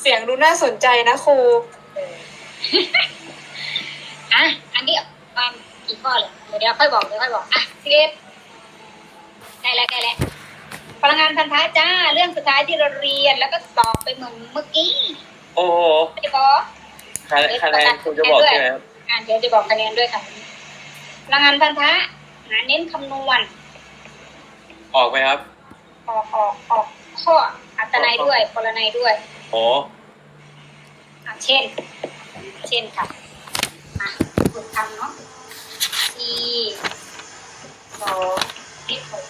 เสียงดูน่าสนใจนะครู อะ อันนี้ประมาณกี่ข้อเลยเดี๋ยวเดี๋ยวค่อยบอกเดี๋ยวค่อยบอก อะสิบเอ็ดใกล้แล้วใกล้แล้วพลังงานพันธะจ้า เรื่องสุดท้ายที่เราเรียนแล้วก็ตอบไปเหมือนเมื่อกี้โอ้โหไม่ได้บอกคะแนนคะแนนคุณจะบอกใช่ไหมครับอะเดี๋ยวจะบอกคะแนนด้วยค่ะพลังงานพันธะหาเน้นคำนวณ ออกไหมครับ ออกออกออกข้ออัตนัยด้วยปรนัยด้วยโอ้อะเช่น เช่นค่ะอะฝึกทำเนาะ C สองเลขหก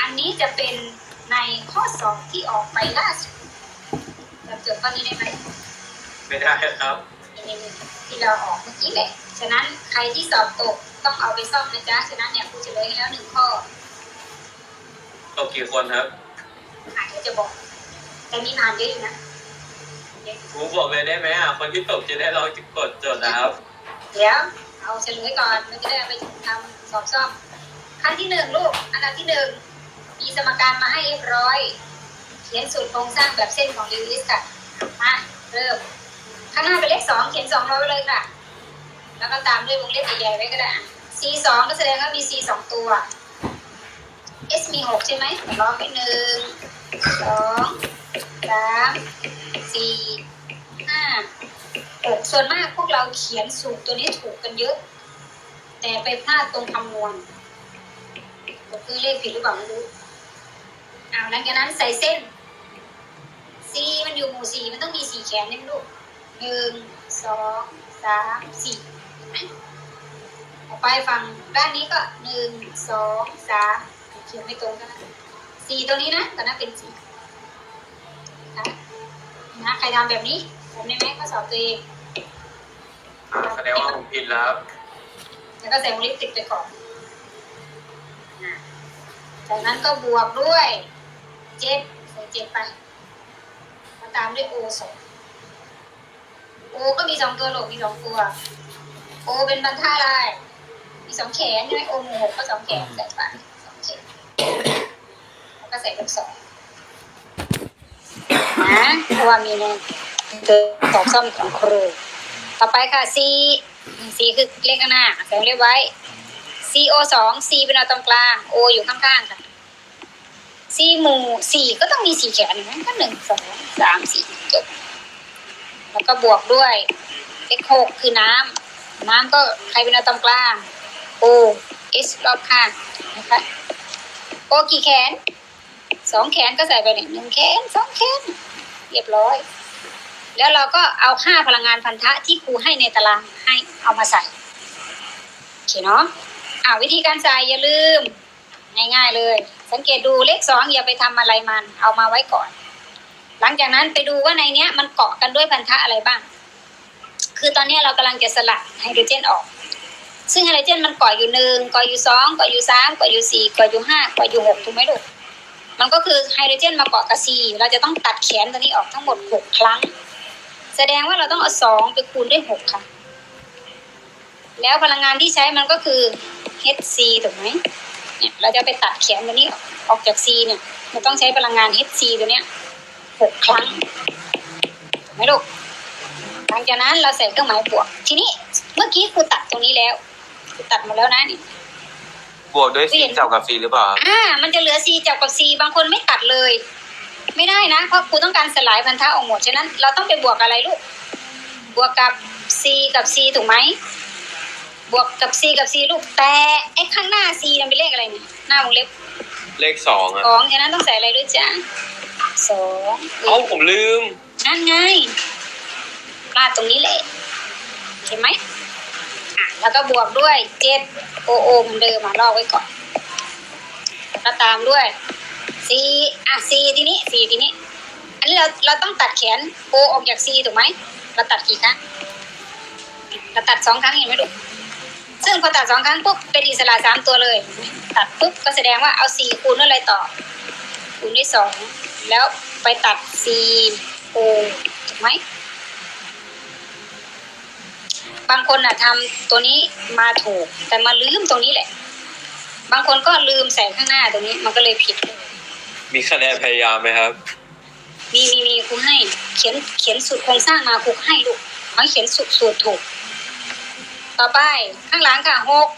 อันนี้จะเป็นในข้อสอบที่ออกไปล่าสุดจำโจทย์ข้อนี้ได้ไหมไม่ได้ครับนี่ๆที่เราออกเมื่อกี้แหละ ฉะนั้นใครที่สอบตกต้องเอาไปซ่อมนะจ๊ะ ฉะนั้นเนี่ยครูจะเลยให้แล้วหนึ่งข้อ ตกกี่คนครับอาจจะจะบอก แต่มีนานเยอะอยู่นะเยอะครูบอกเลยได้ไหมอะ คนที่ตกจะได้ลองกดจดนะครับ เดี๋ยวเอาเฉลยก่อนมันจะได้เอาไปทำสอบซ่อมขั้นที่หนึ่งลูก อันดับที่หนึ่งมีสมการมาให้เรียบร้อย เขียนสูตรโครงสร้างแบบเส้นของลิวิสค่ะมาเริ่มข้างหน้าเป็นเลขสองเขียนสองร้อยไว้เลยค่ะ แล้วก็ตามด้วยวงเล็บใหญ่ๆไว้ก็ได้อะ C สองก็แสดงว่ามี C สองตัว S มีหกใช่ไหมล้อไปหนึ่งสองสามสี่ห้าหกส่วนมากพวกเราเขียนสูตรตัวนี้ถูกกันเยอะ แต่ไปพลาดตรงคำนวณก็คือเลขผิดหรือเปล่าไม่รู้อ้าหลังจากนั้นใส่เส้น C มันอยู่หมู่สี่มันต้องมีสี่แขนนี่ลูกหนึ่งสองสามสี่ไหมไปฝั่งด้านนี้ก็หนึ่งสองสาม เขียนไม่ตรงกันนะสี่ตัวนี้นะตอนนั้นเป็นสี่นะนะใครทำแบบนี้ทำได้ไหมข้อสอบตัวเองแสดงว่าผมผิดแล้วครับแล้วก็ใส่วงเล็บติดไปก่อนอะจากนั้นก็บวกด้วยเจ็ดใส่เจ็ดไปแล้วตามด้วยโอสองโอก็มีสองตัวหลกมีสองตัว โอเป็นบรรทัดอะไรมีสองแขนใช่ไหมโอหมู่หกก็สองแขนใส่ไปสองแขนแล้ว ก็ใส่ลูกศรนะเพราะว่ามีในตัวตอกซ่อมของครู ต่อไปค่ะ C C คือเลขข้างหน้าใส่วงเรียบไว้ C O สอง C เป็นเอาตรงกลาง O อยู่ข้างๆค่ะ C หมู่สี่ก็ต้องมีสี่แขนนะก็หนึ่งสองสามสี่จบแล้วก็บวกด้วยเลขหกคือน้ำน้ำก็ใครเป็นเอาตรงกลาง O S รอบข้างนะคะ O กี่แขน สองแขนก็ใส่ไปหนึ่งแขนสองแขนเรียบร้อย แล้วเราก็เอาค่าพลังงานพันธะที่ครูให้ในตารางให้เอามาใส่โอเคเนาะอ่าวิธีการใส่อย่าลืม ง่ายๆเลย สังเกตดูเลขสองอย่าไปทำอะไรมัน เอามาไว้ก่อน หลังจากนั้นไปดูว่าในเนี้ย มันเกาะกันด้วยพันธะอะไรบ้าง คือตอนนี้เรากำลังจะสลัดไฮโดรเจนออกซึ่งไฮโดรเจนมันเกาะอยู่หนึ่งเกาะอยู่สองเกาะอยู่สามเกาะอยู่สี่เกาะอยู่ห้าเกาะอยู่หกถูกไหมลูก มันก็คือไฮโดรเจนมาเกาะกับซีเราจะต้องตัดแขนตัวนี้ออกทั้งหมดหกครั้ง แสดงว่าเราต้องเอาสองไปคูณด้วยหกค่ะ แล้วพลังงานที่ใช้มันก็คือ Hc ถูกไหมเนี่ยเราจะไปตัดแขนตัวนี้ออกออกจาก C เนี่ยเราต้องใช้พลังงาน Hc ตัวเนี้ยหกครั้งถูกไหมลูกหลังจากนั้นเราใส่เครื่องหมายบวก ทีนี้เมื่อกี้ครูตัดตรงนี้แล้วครูตัดหมดแล้วนะนี่ บวกด้วยเปลี่สียนเจ้ากับสีหรือเปล่าครับอ่า มันจะเหลือ C จับกับ C บางคนไม่ตัดเลย ไม่ได้นะ เพราะครูต้องการสลายพันธะออกหมด ฉะนั้นเราต้องไปบวกอะไรลูก บวกกับ C กับ C ถูกไหม บวกกับ C กับ C ลูก แต่ไอ้ข้างหน้า C นั่นเป็นเลขอะไรเนี่ยหน้าวงเล็บ เลขสองอะสองฉะนั้นต้องใส่อะไรด้วยจ้ะสองเอ้าผมลืม นั่นไงพลาดตรงนี้แหละเห็นไหมอะ แล้วก็บวกด้วยเจ็ดโอโอเหมือนเดิมมาลอกไว้ก่อน แล้วตามด้วยซีอะซีทีนี้ซีทีนี้ อันนี้เราเราต้องตัดแขนโอออกจากซีถูกไหมเราตัดกี่ครั้งเราตัดสองครั้งเห็นไหมลูกซึ่งพอตัดสองครั้งปุ๊บเป็นอิสระสามตัวเลย ตัดปุ๊บก็แสดงว่าเอาสี่คูณด้วยอะไรต่อ คูณด้วยสองแล้วไปตัดซีโอถูกไหม บางคนอะทำตัวนี้มาถูก แต่มาลืมตรงนี้แหละ บางคนก็ลืมใส่ข้างหน้าตรงนี้ มันก็เลยผิด มีคะแนนพยายามไหมครับ มีมีมีครูให้ เขียนเขียนสูตรโครงสร้างมาครูให้ลูกขอให้เขียนสูตรสูตรถูก ต่อไปข้างหลังค่ะหก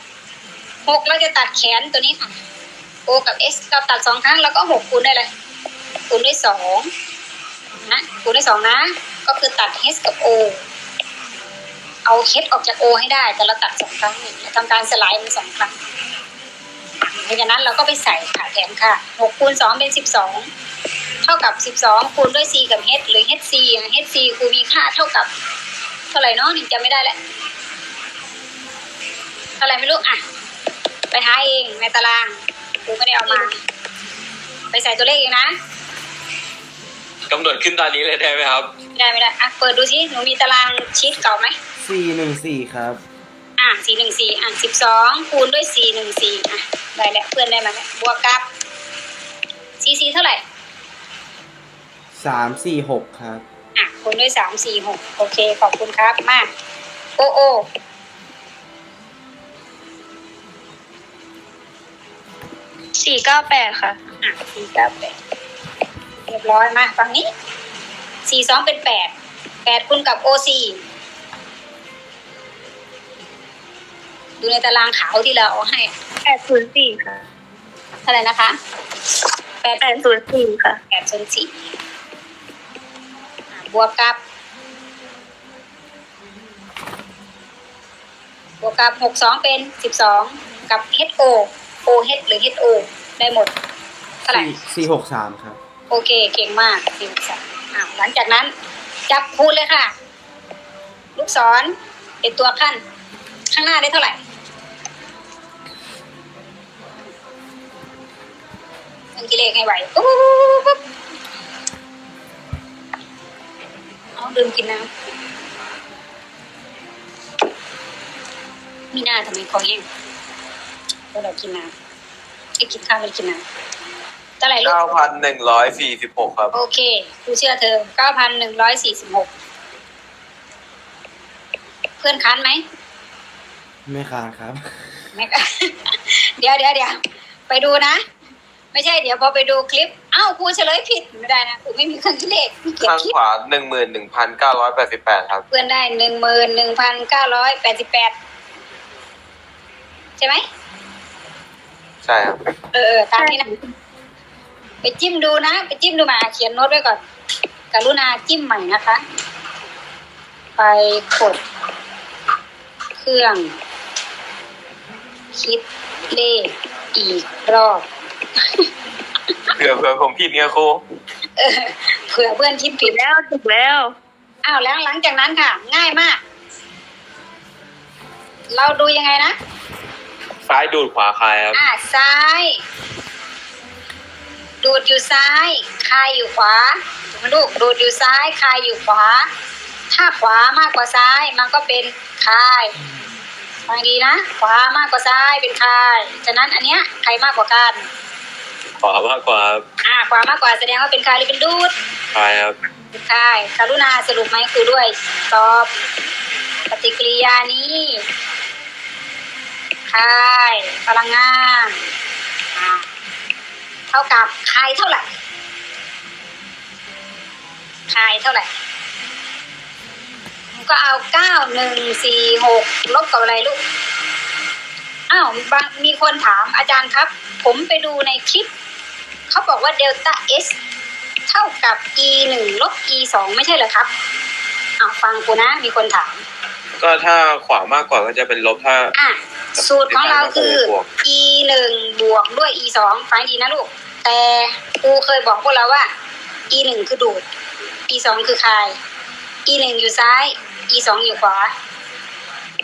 หกเราจะตัดแขนตัวนี้ค่ะ O กับ S เราตัดสองครั้งแล้วก็หกคูณได้เลยคูณด้วยสองนะคูณด้วยสองนะ ก็คือตัด H กับ O เอา H ออกจาก O ให้ได้ แต่เราตัดสองครั้งทำการสลายมันสองครั้งเพราะฉะนั้นเราก็ไปใส่ค่ะแถมค่ะหกคูณสองเป็นสิบสองเท่ากับสิบสองคูณด้วย C กับ H หรือ HC อะ HC คูมีค่าเท่ากับ เท่าไหร่เนาะนี่จำไม่ได้แล้วเท่าไหร่ไม่รู้อะ ไปหาเองในตารางกูไม่ได้เอามา ไปใส่ตัวเลขเองนะกำหนดขึ้นตอนนี้เลยได้ไหมครับ ไม่ได้ไม่ได้อะเปิดดูสิหนูมีตารางชีตเก่าไหม สี่หนึ่งสี่ครับ อะสี่หนึ่งสี่อะสิบสองคูณด้วยสี่หนึ่งสี่อะได้แล้วเพื่อนได้มาแล้วบวกกับซีซีเท่าไหร่สามสี่หกครับอะคูณด้วยสามสี่หกโอเค ขอบคุณครับมากโอโอสี่เก้าแปดค่ะ อะสี่เก้าแปดเรียบร้อยมาฝั่งนี้สี่สองเป็นแปดแปดคูณกับโอซี ดูในตารางขาวที่เราเอาให้แปดศูนย์สี่ค่ะเท่าไหร่นะคะแปดแปดศูนย์สี่ค่ะแปดส่วนสี่อะบวกกับบวกกับหกสองเป็นสิบสองกับ HO OH หรือ HO ได้หมดเท่าไหร่สี่สี่หกสามครับ โอเคเก่งมากสี่สามอะหลังจากนั้นจับคูณเลยค่ะ ลูกศรเป็นตัวขั้น ข้างหน้าได้เท่าไหร่ มันกิเลขให้ไหวปุ๊บปุ๊บปุ๊บปุ๊บเอาลืมกินน้ำมีหน้าทำไมคอแห้งเพราะเรากินน้ำไอ้กินข้าวไม่ได้กินน้ำเท่าไหร่ลูกเก้าพันหนึ่งร้อยสี่สิบหกครับ โอเคกูเชื่อเธอ9,146เพื่อนค้านไหมไม่ค้านครับ ไม่ค้านเดี๋ยวเดี๋ยวเดี๋ยวไปดูนะ ไม่ใช่เดี๋ยวพอไปดูคลิปอ้าวครูเฉลยผิดไม่ได้นะครูไม่มีเครื่องคิดเลขมีเก็บข้างคลิปขวาหนึ่งหมื่นหนึ่งพันเก้าร้อยแปดสิบแปดครับ เพื่อนได้หนึ่งหมื่นหนึ่งพันเก้าร้อยแปดสิบแปดใช่ไหมใช่ครับเออเออตามนี้นะไปจิ้มดูนะ ไปจิ้มดูมาเขียนโน้ตไว้ก่อนกรุณาจิ้มใหม่นะคะ ไปกดเครื่อง คิดเลขอีกรอบ เผื่อเผื่อผมผิดไงครูเออเผื่อเพื่อนคิดผิดแล้วถูกแล้วอ้าวแล้วหลังจากนั้นค่ะ ง่ายมาก เราดูยังไงนะซ้ายดูดขวาคลายครับอ่าซ้าย ดูดอยู่ซ้ายคายอยู่ขวาถูกไหมลูกดูดอยู่ซ้ายคายอยู่ขวา ถ้าขวามากกว่าซ้ายมันก็เป็นคายฟังดีนะ ขวามากกว่าซ้ายเป็นคายฉะนั้นอันเนี้ยใครมากกว่ากัน ขวามากกว่าครับอ่าขวามากกว่าแสดงว่าเป็นคายหรือเป็นดูดคลายครับเป็นคายกรุณาสรุปไหมครูด้วยตอบปฏิกิริยานี้คายพลังงานอ่าเท่ากับคายเท่าไหร่คายเท่าไหร่ก็เอาเก้าหนึ่งสี่หกลบกับอะไรลูกอ้าวบางมีคนถามอาจารย์ครับ ผมไปดูในคลิป เขาบอกว่าเดลต้า S เท่ากับ e หนึ่งลบ e สองไม่ใช่เหรอครับอ้าวฟังกูนะมีคนถาม ก็ถ้าขวามากกว่าก็จะเป็นลบถ้า อะสูตรของเราคือบวก e หนึ่งบวกด้วย e สองฟังดีนะลูก แต่ครูเคยบอกพวกเราว่า e หนึ่งคือดูด e สองคือคาย e หนึ่งอยู่ซ้าย e สองอยู่ขวา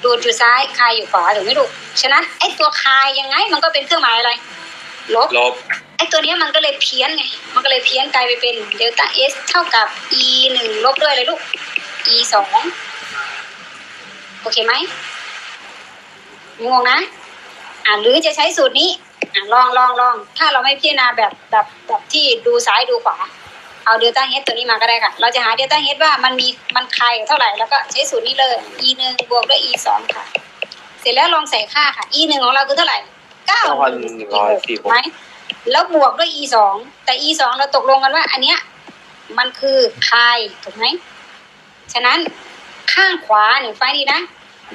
ดูดอยู่ซ้ายคายอยู่ขวาถูกไหมลูก ฉะนั้นไอ้ตัวคายยังไงมันก็เป็นเครื่องหมายอะไร ลบลบไอ้ตัวเนี้ยมันก็เลยเพี้ยนไง มันก็เลยเพี้ยนกลายไปเป็นเดลต้า S เท่ากับ e หนึ่งลบด้วยอะไรลูก e สองโอเคไหมไม่งงนะ อ่าหรือจะใช้สูตรนี้อ่าลองลองลอง ถ้าเราไม่พิจารณาแบบแบบแบบที่ดูซ้ายดูขวา เอาเดลต้าเฮดตัวนี้มาก็ได้ค่ะ เราจะหาเดลต้าเฮดว่ามันมีมันใครเท่าไหร่ แล้วก็ใช้สูตรนี้เลย e หนึ่งบวกด้วย e สองค่ะ เสร็จแล้วลองใส่ค่าค่ะ e หนึ่งของเราคือเท่าไหร่เก้าหนึ่งสี่หกไหม แล้วบวกด้วย e สองแต่ e สองเราตกลงกันว่า อันเนี้ยมันคือคายถูกไหมฉะนั้นข้างขวาหนึ่งไฟดีนะ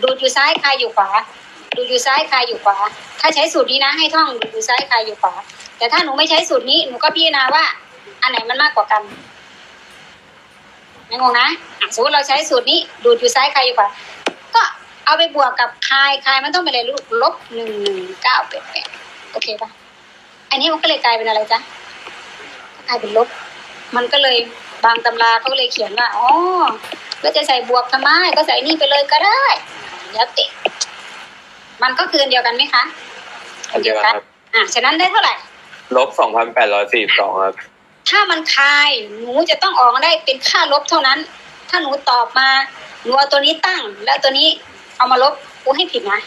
ดูดอยู่ซ้ายคายอยู่ขวา ดูดอยู่ซ้ายคายอยู่ขวา ถ้าใช้สูตรนี้นะให้ท่องดูดอยู่ซ้ายคายอยู่ขวา แต่ถ้าหนูไม่ใช้สูตรนี้หนูก็พิจารณาว่า อันไหนมันมากกว่ากันไม่งงนะสมมติเราใช้สูตรนี้ ดูดอยู่ซ้ายคายอยู่ขวาก็เอาไปบวกกับคายคายมันต้องเป็นอะไรลูกลบหนึ่งหนึ่งเก้าแปดแปดโอเคปะ อันนี้มันก็เลยกลายเป็นอะไรจ๊ะก็กลายเป็นลบ มันก็เลยบางตำราเขาก็เลยเขียนว่าอ๋อแล้วจะใส่บวกทำไมก็ใส่นี่ไปเลยก็ได้แล้วแต่มันก็คืออันเดียวกันไหมคะอันเดียวกันครับอะฉะนั้นได้เท่าไหร่ลบสองพันแปดร้อยสี่สองครับ ถ้ามันคายหนูจะต้องออกมาได้เป็นค่าลบเท่านั้น ถ้าหนูตอบมาหนูเอาตัวนี้ตั้ง แล้วตัวนี้เอามาลบกูให้ผิดนะ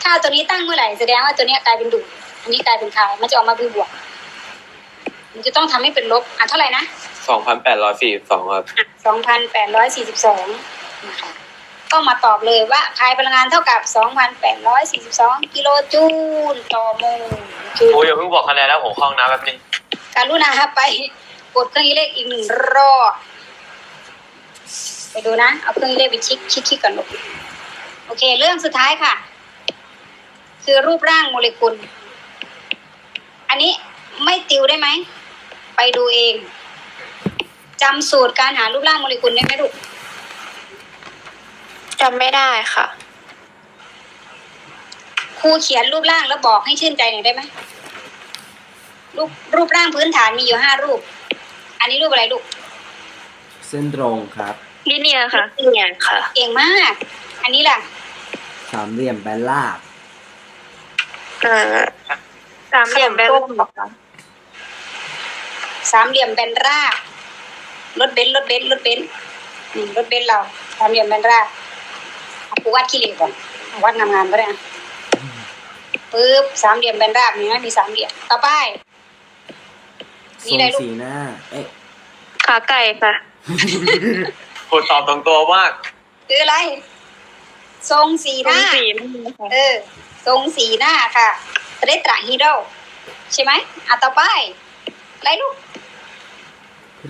ถ้าเอาตัวนี้ตั้งเมื่อไหร่แสดงว่าตัวเนี้ยกลายเป็นดูด อันนี้กลายเป็นคายมันจะออกมาเป็นบวก มันจะต้องทำให้เป็นลบอะเท่าไหร่นะสองพันแปดร้อยสี่สองครับสองพันแปดร้อยสี่สิบสองนะคะก็มาตอบเลยว่าคายพลังงานเท่ากับสองพันแปดร้อยสี่สิบสองกิโลจูลต่อโมลคือโอ้ยอย่าเพิ่งบอกคะแนนแล้วผมเข้าห้องน้ำแป๊บนึงการุณาไปกดเครื่องคิดเลขอีกหนึ่งรอบไปดูนะ เอาเครื่องคิดเลขไปคลิกคลิกคลิกก่อนลูกโอเค เรื่องสุดท้ายค่ะ คือรูปร่างโมเลกุล อันนี้ไม่ติวได้ไหม ไปดูเองจำสูตรการหารูปร่างโมเลกุลได้ไหมลูกจำไม่ได้ค่ะ ครูเขียนรูปร่างแล้วบอกให้ชื่นใจหน่อยได้ไหมรูปรูปร่างพื้นฐานมีอยู่ห้ารูป อันนี้รูปอะไรลูกเส้นตรงครับลิเนียค่ะลิเนียค่ะ เก่งมาก อันนี้ล่ะ สามเหลี่ยมแบนราบเอ่อ สามเหลี่ยมแบนค่ะสามเหลี่ยมแบนราบรถเบนซ์รถเบนซ์รถเบนซ์นี่รถเบนซ์เราสามเหลี่ยมแบนราบเอากูวาดขี้เหร่ก่อนเอาวาดงามๆก็ได้อะปึ๊บสามเหลี่ยมแบนราบนี่นะมีสามเหลี่ยมต่อไปทนี่รงอะไรลูกสีหน้า เอ๊ะขาไก่ค่ะคนตอบตรงตัวมากคืออะไร ทรงสีหตรงน้าสีนี่ค่ะเออ ทรงสีหน้าค่ะ เรตราฮีโร่ใช่ไหมอะต่อไปอะไรลูก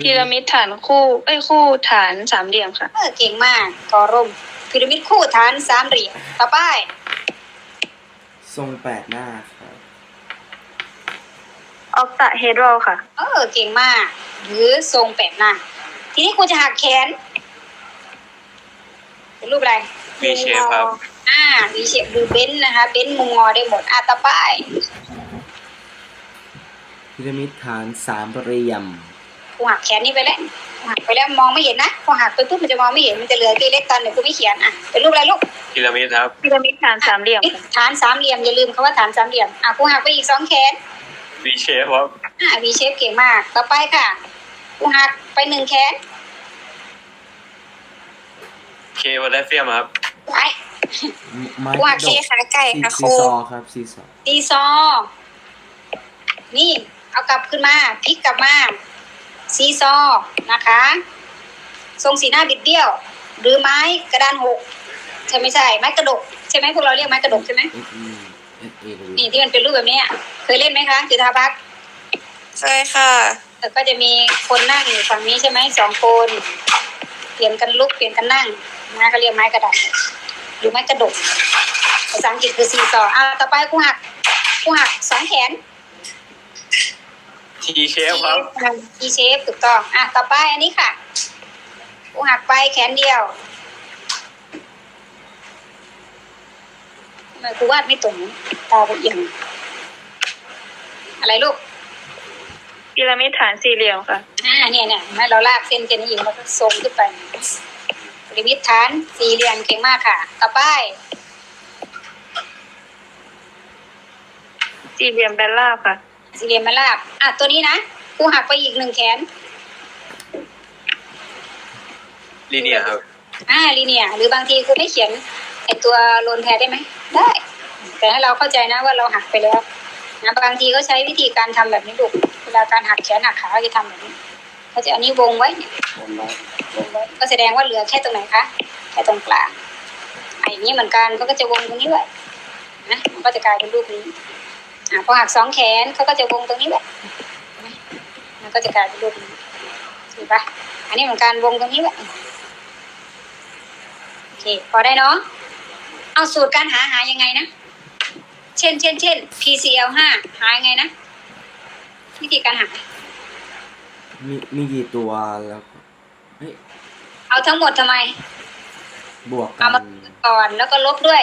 พีระมิดฐานคู่ เอ้ยคู่ฐานสามเหลี่ยมค่ะ เออเก่งมากกอร่มพีระมิดคู่ฐานสามเหลี่ยมต่อไป ทรงแปดหน้าครับออกตะเฮดรอลค่ะ เออเก่งมาก หรือทรงแปดหน้า ทีนี้กูจะหักแขนเป็นรูปอะไรมีเชฟครับ อ่าวีเชฟดูเบนซ์นะคะ เบนซ์มุมงอได้หมดอะต่อไปพีระมิดฐานสามเหลี่ยมกูหักแขนนี่ไปแล้วกูหักไปแล้วมองไม่เห็นนะพอหักไปปุ๊บมันจะมองไม่เห็นมันจะเหลือตัวเล็กตอนเดี๋ยวกูไม่เขียนอะเป็นรูปอะไรลูกพีระมิดครับพีระมิดฐานสามเหลี่ยมค่ะฐานสามเหลี่ยมอย่าลืมคำว่าฐานสามเหลี่ยมอะกูหักไปอีกสองแขนวีเชฟครับอ่าวีเชฟเก่งมากต่อไปค่ะกูหักไปหนึ่งแขนเคโพแทสเซียมครับไป ไม้ว่าระเคดกขาไก่ค่ะคซีรูซอครับซีซอตีซอ นี่เอากลับขึ้นมาพลิกกลับมาซีซอนะคะ ทรงสีหน้าบิดเบี้ยว หรือไม้กระดานหกใช่ไม่ใช่ไม้กระดกใช่ไหมพวกเราเรียกไม้กระดกใช่ไหมเอสอีเอสเอนี่ที่มันเป็นรูปแบบเนี้ยเคยเล่นไหมคะจุธาพักใช่ค่ะแต่ก็จะมีคนนั่งอยู่ฝั่งนี้ใช่ไหมสองคน เปลี่ยนกันลุกเปลี่ยนกันนั่งนะก็เรียกไม้กระดาน หรือไม้กระดก ภาษาอังกฤษคือซีซออะต่อไปกูหักกูหักสองแขน ทีเชฟครับ ทีเชฟถูกต้อง อะ ต่อไปอันนี้ค่ะกูหักไปแขนเดียวทำไมกูวาดไม่ตรงตาไปเอียงอะไรลูกพีระมิดฐานสี่เหลี่ยมค่ะ อ่าเนี่ยเนี่ยเห็นไหมเราลากเส้นเจนนี้แล้วก็ทรงขึ้นไปป ริมิตฐานสี่เหลี่ยมเก่งมากค่ะ ต่อไป สี่เหลี่ยมแบนราบค่ะ สี่เหลี่ยมมาลาบอะตัวนี้นะกูหักไปอีกหนึ่งแขน ลีเนียครับ อ่าลีเนียหรือบางทีครูไม่เขียนไอตัวโลนแทนได้ไหมได้ แต่ให้เราเข้าใจนะว่าเราหักไปแล้วนะบางทีเขาใช้วิธีการทำแบบนี้ลูกเวลาการหักแขนหักขาเขาจะทำแบบนี้ เขาจะเอันนี้วงไว้เนี่ยวงไว้วงไว้ก็แสดงว่าเหลือแค่ตรงไหนคะแค่ตรงกลางไอ้นี้เหมือนกันเขาก็จะวงตรงนี้ไว้นะมันก็จะกลายเป็นรูปนี้อ่าพอหักสองแขนเขาก็จะวงตรงนี้ไว้นะมันก็จะกลายเป็นรูปนี้ถูกปะอันนี้เหมือนกันวงตรงนี้แหละโอเคพอได้เนาะเอาสูตรการหาหายังไงนะ เช่นเช่นเช่น PCL ห้าหายังไงนะวิธีการหา มีมีกี่ตัวแล้วก็เฮ้ยเอาทั้งหมดทำไม บวกกัเอามานก่อนแล้วก็ลบด้วย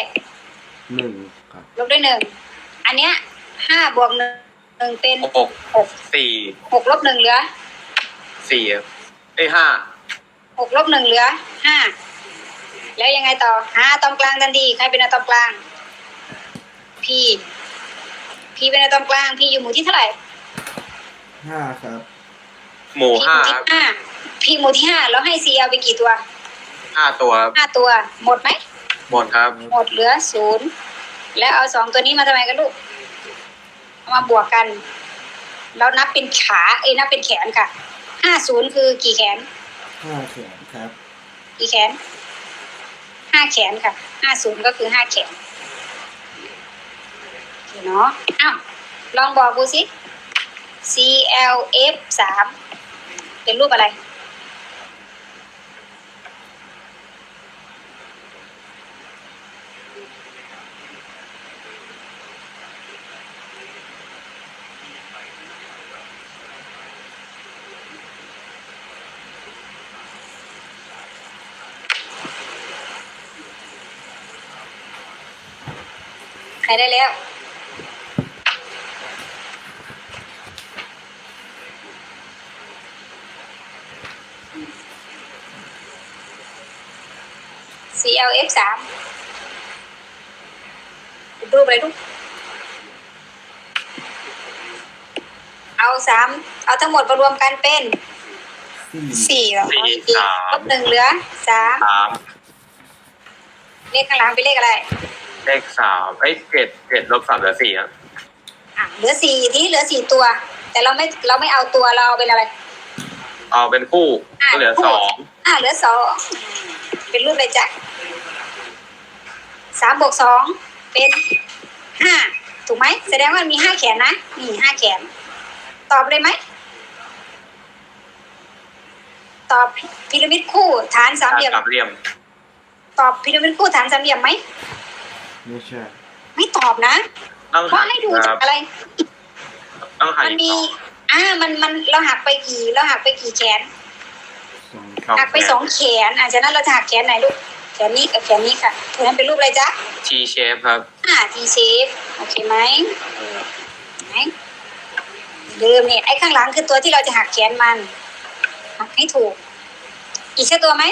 หนึ่งครับลบด้วยหนึ่ง อันเนี้ยห้าบวกหนึ่งหนึ่งเป็นหกหกสี่หกลบหนึ่งเหลือสี่ครับเอ้ยห้าหกลบหนึ่งเหลือห้าแล้วยังไงต่อหาอะตอมกลางทันทีใครเป็นอะตอมกลาง พีพีเป็นอะตอมกลางพีอยู่หมู่ที่เท่าไหร่ห้าครับ หมู่พีห้าหมู่ครับที่ห้าพีหมู่ที่ห้าแล้วให้ซีเอลไปกี่ตัวห้าตัวครับห้าตัว หมดไหม หมดครับ หมดเหลือศูนย์แล้วเอาสองตัวนี้มาทำไมกันลูกเอามาบวกกัน แล้วนับเป็นขาเอ้ยนับเป็นแขนค่ะห้าศูนย์คือกี่แขน ห้าแขนครับ กี่แขนห้าแขนค่ะห้าศูนย์ก็คือห้าแขนโอเคเนาะอ้าวลองบอกกูสิ CLF สาม เป็นรูปอะไร ใครได้แล้ว CLF สามเป็นรูปอะไรลูกเอาสามเอาทั้งหมดมารวมกันเป็นสี่สี่เหรอสี่อีกสาม ลบหนึ่งเหลือสามสามเลขข้างหลังเป็นเลขอะไร เลขสามเอ้ยเกรดเกรดลบสามเหลือสี่ครับอะเหลือสี่ที่เหลือสี่ตัว แต่เราไม่เราไม่เอาตัวเราเอาเป็นอะไร เอาเป็นคู่อะ ก็เหลือคู่สองอ่าเหลือสองเป็นรูปอะไรจ๊ะสามบวกสองเป็น ห้าถูกไหมแสดงว่ามันมีห้าแขนนะนี่ห้าแขน ตอบเลยไหมตอบพีระมิดคู่ฐานสามเหลี่ยมสามเหลี่ยม ตอบพีระมิดคู่ฐานสามเหลี่ยมไหมไม่ใช่ไม่ตอบนะต้องเพราะหักให้ดูคจารักบอะไรต้องหักมันอีกมีสองอ่ามันมันเราหักไปกี่เราหักไปกี่แขนสองสองหักไปสองแขนอะฉะนั้นเราจะหักแขนไหนลูก แขนนี้กับแขนนี้ค่ะแขนนั้นเป็นรูปอะไรจ๊ะทีเชฟครับ อ่าทีเชฟโอเคไหมเออไหนลืมเนี่ยไอ้ข้างหลังคือตัวที่เราจะหักแขนมันหักให้ถูก อีกแค่ตัวไหม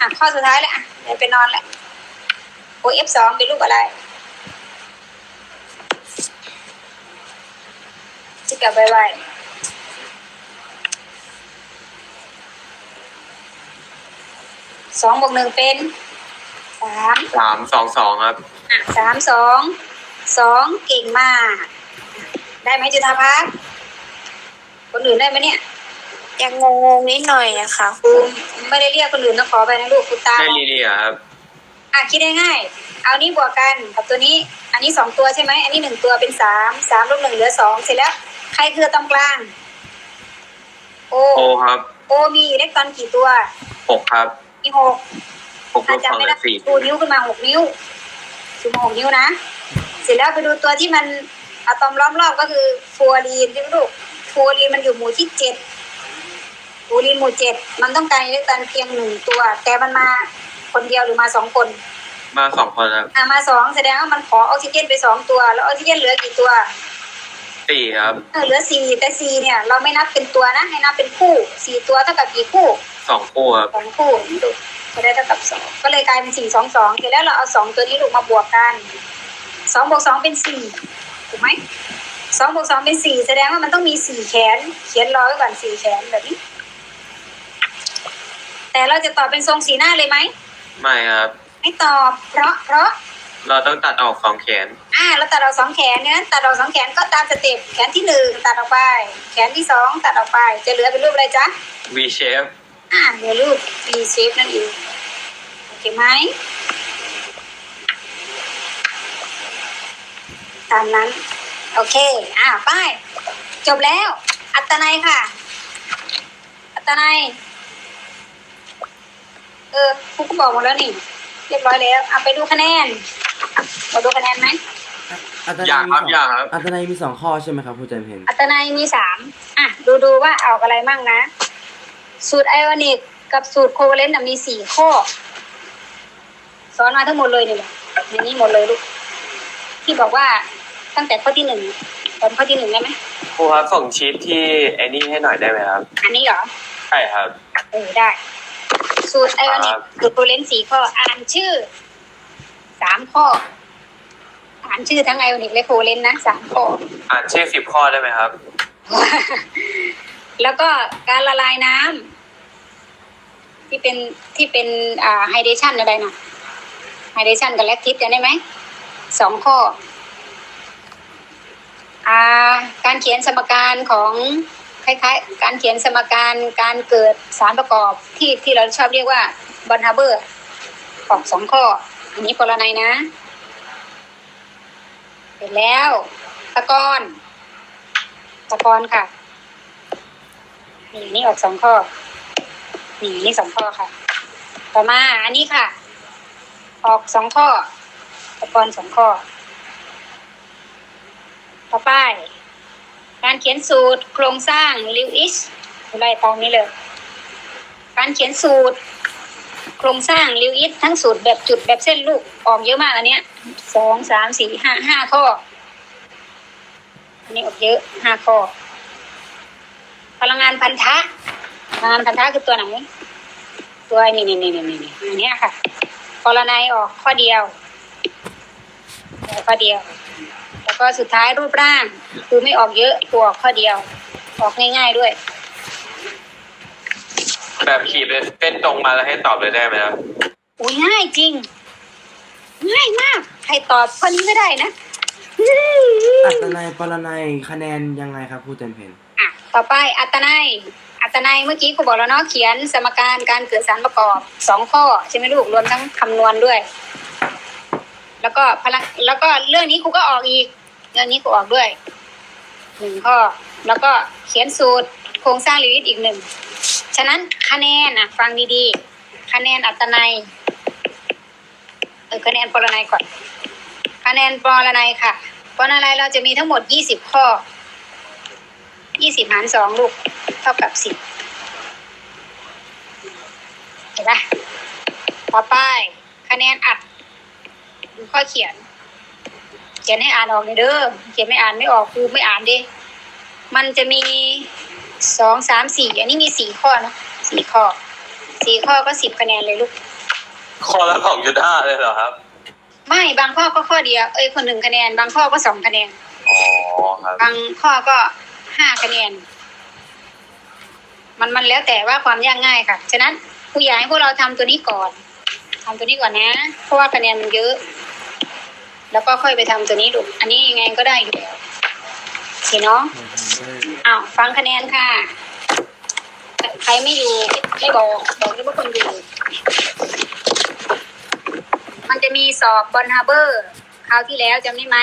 อะข้อสุดท้ายแล้วอะเดี๋ยวไปนอนแล้วโอเอฟสองเป็นรูปอะไรจิกกับไวๆ สองบวกหนึ่งเป็นสามสามสองสองครับอะสามสองสองเก่งมาก ได้ไหมจุธาพัฒน์คนอื่นได้ไหมเนี่ยยังงงๆนิดหน่อยนะคะครูไม่ได้เรียกคนอื่นต้องขอไปนะลูกคุณตาได้ลีเลียครับอะคิดง่ายๆเอานี้บวกกันกับตัวนี้ อันนี้สองตัวใช่ไหมอันนี้หนึ่งตัวเป็นสามสามลบหนึ่งเหลือสองเสร็จแล้ว ใครคือตรงกลาง โอโอครับ โอมีอิเล็กตรอนกี่ตัวหกครับ มีหกหกลถ้าบสองจำเหไม่ลืได้อสี่ดูนิ้วขึ้นมาหกนิ้วชูมาหกนิ้วนะ เสร็จแล้วไปดูตัวที่มันอะตอมล้อมรอบก็คือฟลูออรีนใช่ไหมลูกฟลูออรีนมันอยู่หมู่ที่เจ็ดฟลูออรีนหมู่เจ็ดมันต้องการอิเล็กตรอนเพียงหนึ่งตัว แต่มันมาคนเดียวหรือมาสองคน มาสองคนครับอะมาสองแสดงว่ามันขอออกซิเจนไปสองตัว แล้วออกซิเจนเหลือกี่ตัวสี่ครับเออเหลือสี่แต่สี่เนี่ย เราไม่นับเป็นตัวนะให้นับเป็นคู่สี่ตัวเท่ากับกี่คู่ สองคู่ครับสองคู่ลูกจะได้เท่ากับสองก็เลยกลายเป็นสี่สองสองเสร็จแล้วเราเอาสองตัวนี้ลูกมาบวกกันสองบวกสองเป็นสี่ถูกไหมสองบวกสองเป็นสี่แสดงว่ามันต้องมีสี่แขน เขียนรอไว้ก่อนสี่แขนแบบนี้ แต่เราจะตอบเป็นทรงสีหน้าเลยไหมไม่ครับ ไม่ตอบ เพราะเพราะ เราต้องตัดออกสองแขน อ่าเราตัดออกสองแขนเนี่ยตัดออกสองแขนก็ตามสเต็ปแขนที่หนึ่งตัดออกไป แขนที่สองตัดออกไป จะเหลือเป็นรูปอะไรจ๊ะ V shape อ่าเหลือรูป V shape นั่นเองโอเคไหมตามนั้น โอเค อ่าไป้ายจบแล้ว อัตนัยค่ะ อัตตนัยเออครูก็บอกหมดแล้วนี่ เรียบร้อยแล้วเอาไปดูคะแนนมาดูคะแนนไหมอัตอยากนัยครับมีอยากครับอัตนัยมีสองข้อใช่ไหมครับครูจันเพนอัตนัยมีสามอะ ดูดูว่าออกอะไรมั่งนะ สูตรไอออนิกกับสูตรโคเวเลนต์มีสี่ข้อ สอนมาทั้งหมดเลยนี่แหละในนี้หมดเลยลูก ที่บอกว่าตั้งแต่ข้อที่หนึ่งตอนข้อที่หนึ่งได้ไหมครูครับส่งชีทที่ไอ้นี่ให้หน่อยได้ไหมครับ อันนี้เหรอ ใช่ครับเออได้ สูตรไอออนิครักบสูตรโคเลนสี่ข้อ อ่านชื่อสามข้อ อ่านชื่อทั้งไอออนิกและโคเลนนะสามข้อ อ่านชื่อสิบข้อได้ไหมครับ แล้วก็การละลายน้ำที่เป็นที่เป็นอ่าไฮเดชันอะไรนะไฮเดชันกับแลคทิสกันได้ไหมสองข้ออ่าการเขียนสมการของคล้ายๆ การเขียนสมการการเกิดสารประกอบที่ที่เราชอบเรียกว่าบอนฮาเบอร์ออกสองข้อ อันนี้ปรนัยนะเสร็จแล้วตะกอนตะกอนค่ะ นี่นี่ออกสองข้อ นี่นี่สองข้อค่ะ ต่อมาอันนี้ค่ะ ออกสองข้อตะกอนสองข้อ ต่อไป การเขียนสูตรโครงสร้างลิวอิชไล่ตามนี้เลย การเขียนสูตร โครงสร้างลิวอิชทั้งสูตรแบบจุดแบบเส้นลูกออกเยอะมากอันเนี้ยสองสามสี่ห้าห้าข้ออันนี้ออกเยอะห้าข้อ พลังงานพันธะพลังงานพันธะคือตัวไหน ตัวนี่นี่นี่นี่นี่นี่อันเนี้ยค่ะกรณัยออกข้อเดียวออกข้อเดียว แล้วก็สุดท้ายรูปร่างคือไม่ออกเยอะตัวออกข้อเดียว ออกง่ายๆด้วย แบบขีดเป็นตรงมาแล้วให้ตอบเลยได้ไหมครับอุ้ยง่ายจริง ง่ายมาก ใครตอบข้อนี้ไม่ได้นะอัตนัยปรนัยคะแนนยังไงครับครูจันเพนอะ ต่อไปอัตนัย อัตนัยเมื่อกี้ครูบอกแล้วเนาะเขียนสมการการเกิดสารประกอบสองข้อใช่ไหมลูกรวมทั้งคำนวณด้วย แล้วก็พลังแล้วก็เรื่องนี้ครูก็ออกอีก เรื่องนี้ครูออกด้วยหนึ่งข้อ แล้วก็เขียนสูตรโครงสร้างลิวิตอีกหนึ่งฉะนั้นคะแนนอะฟังดีๆ คะแนนอัตนัยเออคะแนนปรนัยก่อน คะแนนปรนัยค่ะปรนัยเราจะมีทั้งหมดยี่สิบข้อ ยี่สิบหารสองลูกเท่ากับสิบเห็นปะต่อไป คะแนนอัดดูข้อเขียน เขียนให้อ่านออกเลยเด้อเขียนไม่อ่านไม่ออกครูไม่อ่านดิมันจะมีสองสามสี่อันนี้มีสี่ข้อนะสี่ข้อสี่ข้อก็สิบคะแนนเลยลูก ข้อละสองจุดห้าเลยเหรอครับ ไม่บางข้อก็ข้อเดียว เอ้ยคนหนึ่งคะแนน บางข้อก็สองคะแนน อ๋อครับ บางข้อก็ ห้าคะแนน มันมันแล้วแต่ว่าความยากง่ายค่ะ ฉะนั้นครูอยากให้พวกเราทำตัวนี้ก่อนทำตัวนี้ก่อนนะ เพราะว่าคะแนนมันเยอะ แล้วก็ค่อยไปทำตัวนี้ดูอันนี้ยังไงก็ได้อยู่แล้วโอเคเนาะอ้าวฟังคะแนนค่ะ ใครไม่อยู่ไม่บอกบอกด้วยว่าคนอยู่ มันจะมีสอบบอลฮาร์เบอร์คราวที่แล้วจำได้ไหม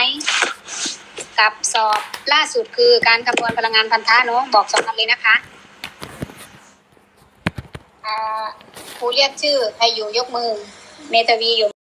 กับสอบล่าสุดคือการคำนวณพลังงานพันธะเนาะบอกสองคำเลยนะคะครูเรียกชื่อใครอยู่ยกมือ เมตวีอยู่